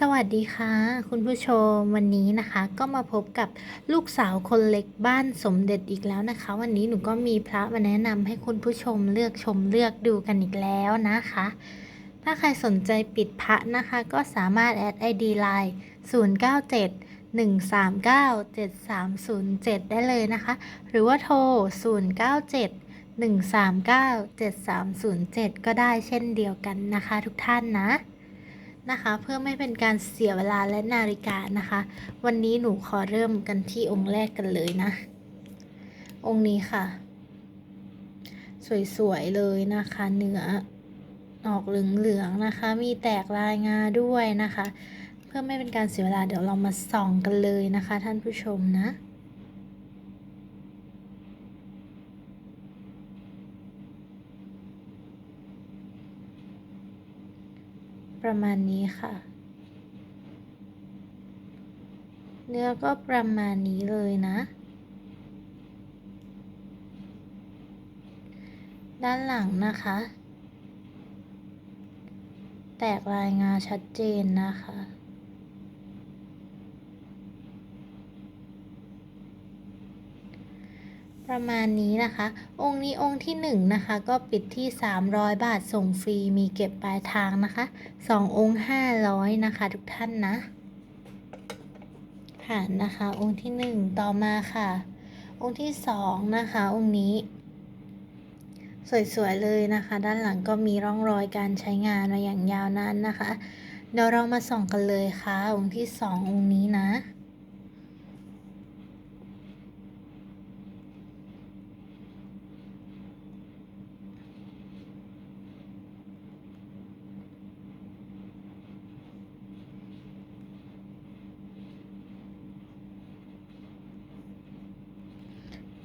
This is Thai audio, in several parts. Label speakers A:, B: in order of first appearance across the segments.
A: สวัสดีค่ะ คุณผู้ชมวันนี้นะคะ ก็มาพบกับลูกสาวคนเล็กบ้านสมเด็จอีกแล้วนะคะ วันนี้หนูก็มีพระมาแนะนำให้คุณผู้ชมเลือกชมเลือกดูกันอีกแล้วนะคะ ถ้าใครสนใจปิดพระนะคะ ก็สามารถแอด ID Line 097 139 7307 ได้เลยนะคะ หรือว่าโทร 097 139 7307 ก็ได้เช่นเดียวกันนะคะทุกท่านนะ นะคะ เพื่อไม่เป็นการเสียเวลาและนาฬิกานะคะ วันนี้หนูขอเริ่มกันที่องค์แรกกันเลยนะ องค์นี้ค่ะ สวยๆเลยนะคะ เนื้อออกเหลืองๆนะคะ มีแตกลายงาด้วยนะคะ เพื่อไม่เป็นการเสียเวลาเดี๋ยวเรามาส่องกันเลยนะคะ ท่านผู้ชมนะ ประมาณนี้ค่ะ เนื้อก็ประมาณนี้เลยนะ ด้านหลังนะคะ แตกลายงาชัดเจนนะคะ ประมาณนี้นะคะ องค์นี้องค์ที่หนึ่งนะคะก็ปิดที่ 300 บาทส่งฟรีมีเก็บปลายทางนะคะสององค์ 500 นะคะ ทุกท่านนะผ่านนะคะ องค์ที่หนึ่งต่อมาค่ะ องค์ที่สองนะคะ องค์นี้ สวยๆเลยนะคะ ด้านหลังก็มีร่องรอยการใช้งานมาอย่างยาวนานนะคะ เดี๋ยวเรามาส่องกันเลยค่ะ องค์ที่สององค์นี้นะ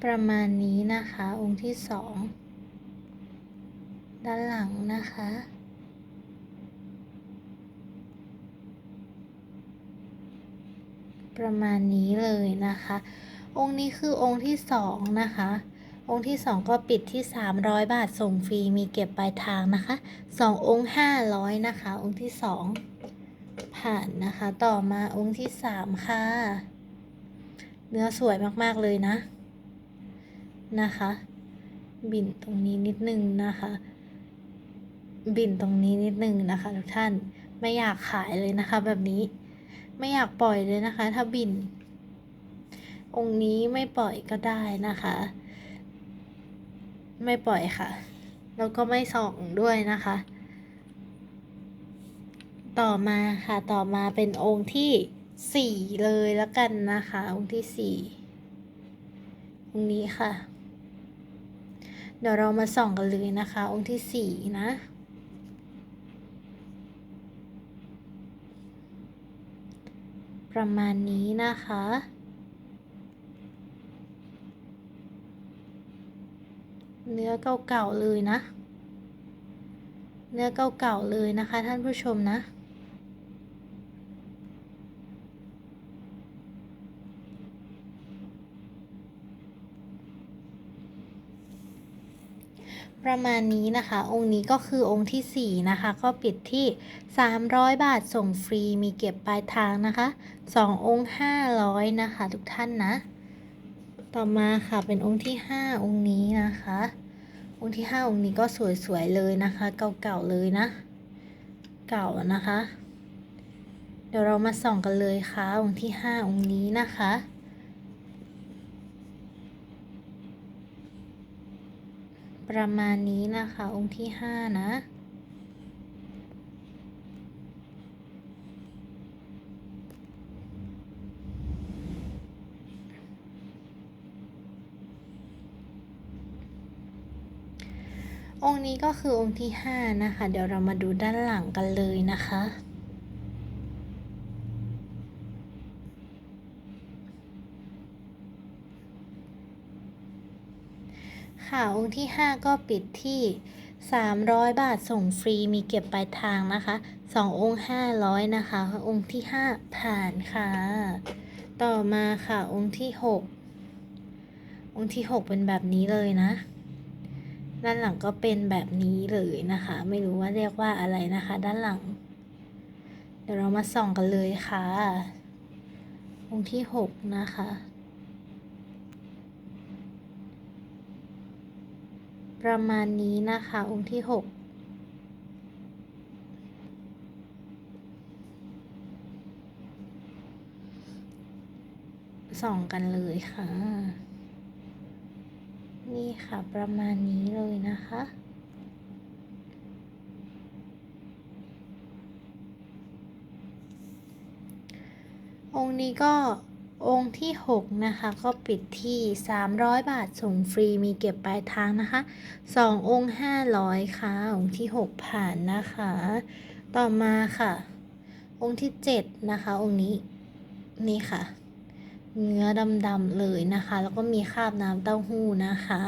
A: ประมาณนี้นะคะ องค์ที่สองด้านหลังนะคะ ประมาณนี้เลยนะคะ องค์นี้คือองค์ที่สองนะคะ องค์ที่สองก็ปิดที่ 300 บาทส่งฟรีมีเก็บปลายทางนะคะสององค์500นะคะ องค์ที่สองผ่านนะคะ ต่อมาองค์ที่สามค่ะ เนื้อสวยมาก ๆ เลยนะ นะคะ บินตรงนี้นิดนึงนะคะ บินตรงนี้นิดนึงนะคะ ทุกท่านไม่อยากขายเลยนะคะ แบบนี้ไม่อยากปล่อยเลยนะคะ ถ้าบิน องค์นี้ไม่ปล่อยก็ได้นะคะ ไม่ปล่อยค่ะ แล้วก็ไม่ส่องด้วยนะคะ ต่อมาค่ะต่อมาเป็นองค์ที่สี่เลยแล้วกันนะคะ องค์ที่สี่องค์นี้ค่ะ เดี๋ยวเรามาส่องกันเลยนะคะ องค์ที่สี่นะประมาณนี้นะคะ เนื้อเก่าๆเลยนะ เนื้อเก่าๆเลยนะคะท่านผู้ชมนะ ประมาณนี้นะคะ องค์นี้ก็คือองค์ที่ 4 นะคะ ก็ปิดที่ 300 บาทส่งฟรีมีเก็บปลายทางนะคะ 2 องค์ 500 นะคะ ทุกท่านนะ ต่อมาค่ะเป็นองค์ที่ 5 องค์นี้นะคะ องค์ที่ 5 องค์นี้ก็สวยๆเลยนะคะ เก่าๆเลยนะ เก่านะคะ เดี๋ยวเรามาส่องกันเลยค่ะ องค์ที่ 5 องค์นี้นะคะ ประมาณนี้นะคะ องค์ที่ห้านะ องค์นี้ก็คือองค์ที่ห้านะคะ เดี๋ยวเรามาดูด้านหลังกันเลยนะคะ ค่ะ องค์ที่ 5 ก็ปิดที่ 300 บาทส่งฟรีมีเก็บปลายทางนะคะ 2 องค์ 500 นะคะ องค์ที่ 5 ผ่านค่ะ ต่อมาค่ะ องค์ที่ 6 องค์ที่ 6 เป็นแบบนี้เลยนะด้านหลังก็เป็นแบบนี้เลยนะคะ ไม่รู้ว่าเรียกว่าอะไรนะคะ ด้านหลัง เดี๋ยวเรามาส่องกันเลยค่ะ องค์ที่หกนะคะ ประมาณนี้นะคะ องค์ที่หกส่องกันเลยค่ะ นี่ค่ะประมาณนี้เลยนะคะ องค์นี้ก็ องค์ที่ 6 นะคะ ก็ปิดที่ 300 บาทส่งฟรีมีเก็บปลายทางนะคะ 2 องค์ 500 ค่ะ องค์ที่ 6 ผ่านนะคะ ต่อมาค่ะ องค์ที่ 7 นะคะ องค์นี้นี่ค่ะ เนื้อดำๆเลยนะคะ แล้วก็มีคราบน้ำเต้าหู้นะคะ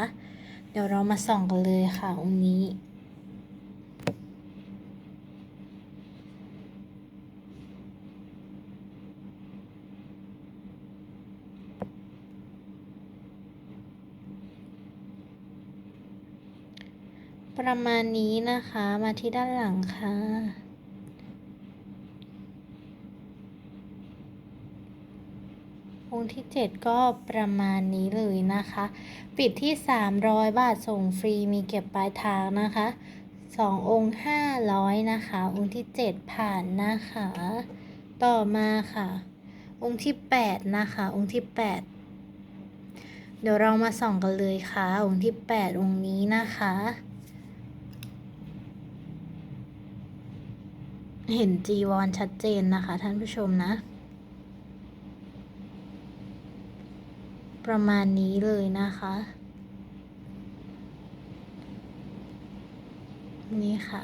A: เดี๋ยวเรามาส่องกันเลยค่ะ องค์นี้ ประมาณนี้นะคะมาที่ด้านหลังค่ะ องค์ที่ 7 ก็ประมาณนี้เลยนะคะ ปิดที่ 300 บาทส่งฟรีมีเก็บปลายทางนะคะ2องค์500นะคะ องค์ที่7ผ่านนะคะ ต่อมาค่ะ องค์ที่8นะคะ องค์ที่8เดี๋ยวเรามาส่องกันเลยค่ะ องค์ที่8องค์นี้นะคะ เห็นจีวรชัดเจนนะคะ ท่านผู้ชมนะ ประมาณนี้เลยนะคะ นี่ค่ะ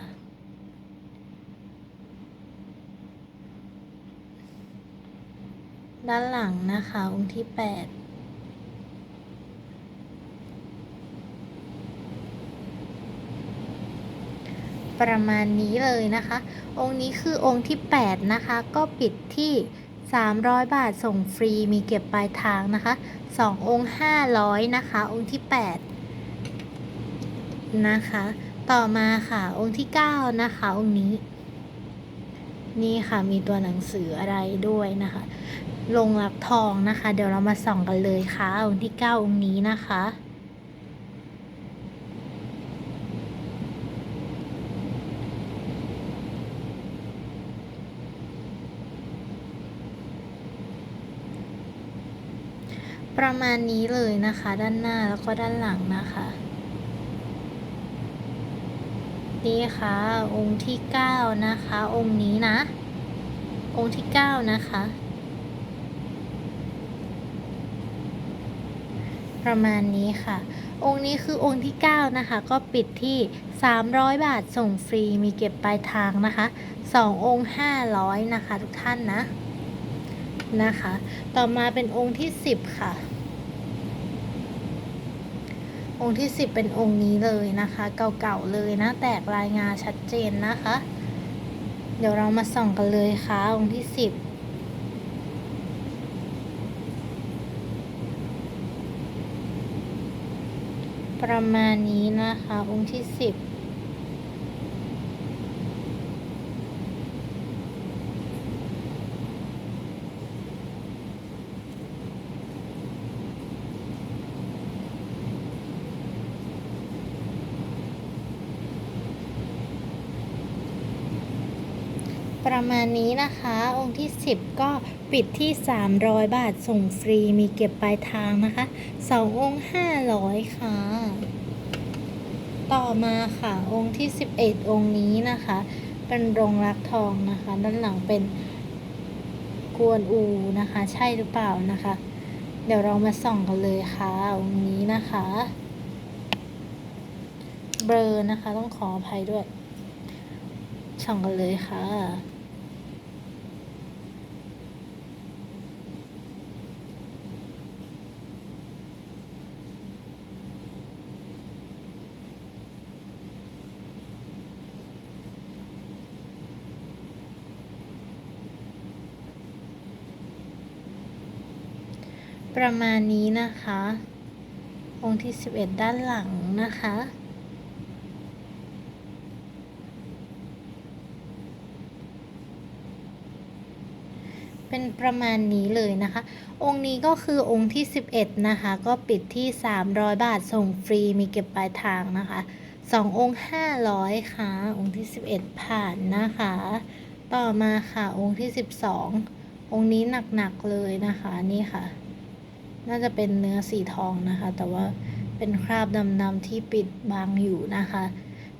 A: ด้านหลังนะคะองค์ที่ 8 ประมาณนี้เลยนะคะ องค์นี้คือองค์ที่ 8 นะคะ ก็ปิดที่ 300 บาทส่งฟรีมีเก็บปลายทางนะคะ 2 องค์ 500 นะคะ องค์ที่ 8 นะคะ ต่อมาค่ะองค์ที่ 9 นะคะ องค์นี้ นี่ค่ะมีตัวหนังสืออะไรด้วยนะคะ ลงหลักทองนะคะ เดี๋ยวเรามาส่องกันเลยค่ะ องค์ที่ 9 องค์นี้นะคะ ประมาณนี้เลยนะคะ ด้านหน้าแล้วก็ด้านหลังนะคะนี่ค่ะ องค์ที่เก้านะคะ องค์นี้นะ องค์ที่เก้านะคะ ประมาณนี้ค่ะ องค์นี้คือองค์ที่9นะคะ ก็ปิดที่300บาทส่งฟรีมีเก็บปลายทางนะคะ2องค์500นะคะ ทุกท่านนะ นะคะ ต่อมาเป็นองค์ที่10ค่ะ องค์ที่10เป็นองค์นี้เลยนะคะ เก่าๆเลยนะแตกลายงาชัดเจนนะคะ เดี๋ยวเรามาส่องกันเลยค่ะ องค์ที่10ประมาณนี้นะคะ องค์ที่10ป นี้นะคะ องค์ที่ 10 ก็ปิดที่ 300 บาทส่งฟรีมีเก็บปลายทางนะคะ 2 องค์ 500 ค่ะ ต่อมาค่ะ องค์ที่ 11 องค์นี้นะคะ เป็นรงรักทองนะคะ ด้านหลังเป็นกวนอูนะคะ ใช่หรือเปล่านะคะ เดี๋ยวเรามาส่องกันเลยค่ะ องค์นี้นะคะ เบลอนะคะต้องขออภัยด้วยส่องกันเลยค่ะ ประมาณนี้นะคะ องค์ที่ 11 ด้านหลังนะคะ เป็นประมาณนี้เลยนะคะ องค์นี้ก็คือองค์ที่ 11 นะคะ ก็ปิดที่ 300 บาทส่งฟรีมีเก็บปลายทางนะคะ2องค์ 500 ค่ะ องค์ที่ 11 ผ่านนะคะ ต่อมาค่ะองค์ที่ 12องค์นี้หนักๆเลยนะคะนี่ค่ะ น่าจะเป็นเนื้อสีทองนะคะ แต่ว่าเป็นคราบดำๆที่ปิดบังอยู่นะคะ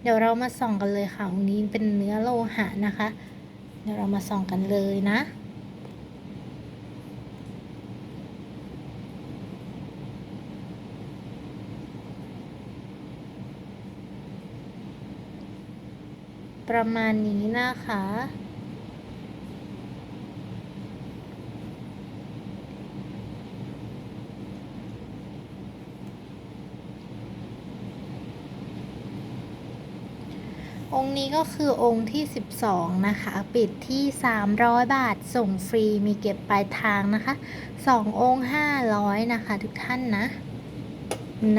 A: เดี๋ยวเรามาส่องกันเลยค่ะองค์นี้เป็นเนื้อโลหะนะคะ เดี๋ยวเรามาส่องกันเลยนะประมาณนี้นะคะ องค์นี้ก็คือองค์ที่ 12 นะคะ ปิดที่ 300 บาทส่งฟรีมีเก็บปลายทางนะคะ 2 องค์ 500 นะคะ ทุกท่านนะ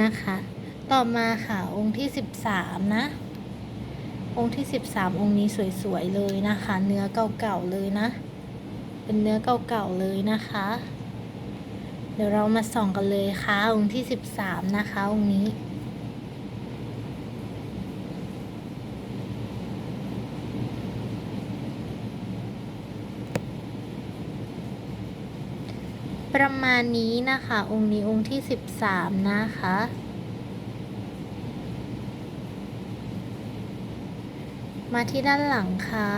A: นะคะ ต่อมาค่ะองค์ที่ 13 นะ องค์ที่ 13 องค์นี้สวยๆเลยนะคะ เนื้อเก่าๆเลยนะ เป็นเนื้อเก่าๆเลยนะคะ เดี๋ยวเรามาส่องกันเลยค่ะองค์ที่ 13 นะคะองค์นี้ มาณนี้นะคะ องค์นี้องค์ที่ 13 นะคะ มาที่ด้านหลังค่ะ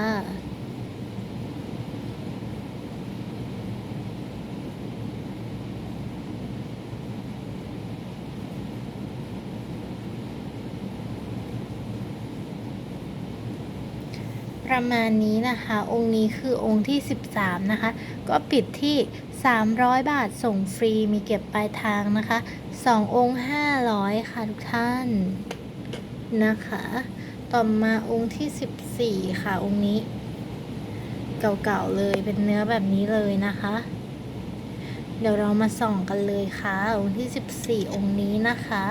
A: ประมาณนี้นะคะ องค์นี้คือองค์ที่ 13 นะคะ ก็ปิดที่ 300 บาทส่งฟรีมีเก็บปลายทางนะคะ 2 องค์ 500 ค่ะทุกท่านนะคะ ต่อมาองค์ที่ 14 ค่ะ องค์นี้ เก่าๆเลยเป็นเนื้อแบบนี้เลยนะคะ เดี๋ยวเรามาส่องกันเลยค่ะ องค์ที่ 14 องค์นี้นะคะ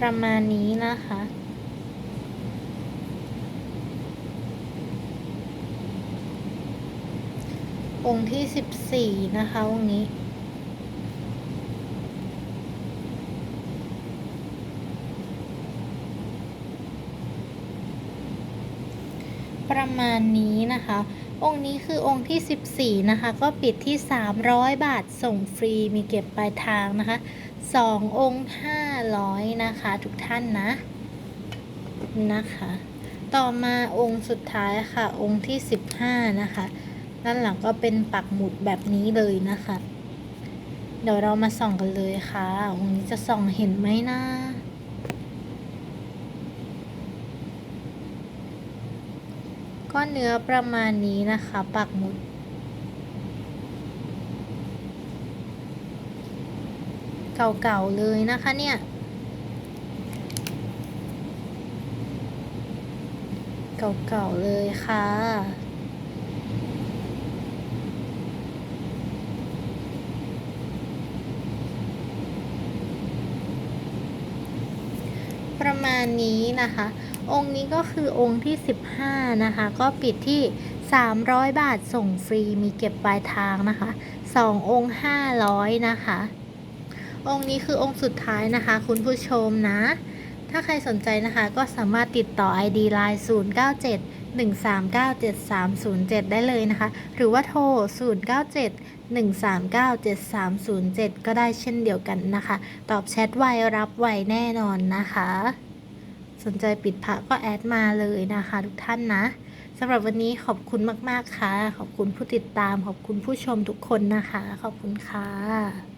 A: ประมาณนี้นะคะ องค์ที่สิบสี่นะคะองค์นี้ประมาณนี้นะคะ องค์นี้คือองค์ที่ 14 นะคะ ก็ปิดที่ 300 บาทส่งฟรีมีเก็บปลายทางนะคะ 2องค์500นะคะทุกท่านนะนะคะ ต่อมาองค์สุดท้ายค่ะ องค์ที่15นะคะ ด้านหลังก็เป็นปักหมุดแบบนี้เลยนะคะ เดี๋ยวเรามาส่องกันเลยค่ะ องค์นี้จะส่องเห็นไหมนะก็เนื้อประมาณนี้นะคะ ปักหมุด เก่าๆเลยนะคะเนี่ย เก่าๆเลยค่ะประมาณนี้นะคะ องค์นี้ก็คือองค์ที่ 15 นะคะ ก็ปิดที่ 300 บาทส่งฟรีมีเก็บปลายทางนะคะ 2 องค์ 500 นะคะ องค์นี้คือองค์สุดท้ายนะคะ คุณผู้ชมนะ ถ้าใครสนใจนะคะก็สามารถติดต่อ ID Line 097 139 7307 ได้เลยนะคะ หรือว่าโทร 097 139 7307 ก็ได้เช่นเดียวกันนะคะ ตอบแชทไวรับไวแน่นอนนะคะ สนใจปิดพระก็แอดมาเลยนะคะทุกท่านนะสำหรับวันนี้ขอบคุณมาก ๆ ค่ะ ขอบคุณผู้ติดตาม ขอบคุณผู้ชมทุกคนนะคะ ขอบคุณค่ะ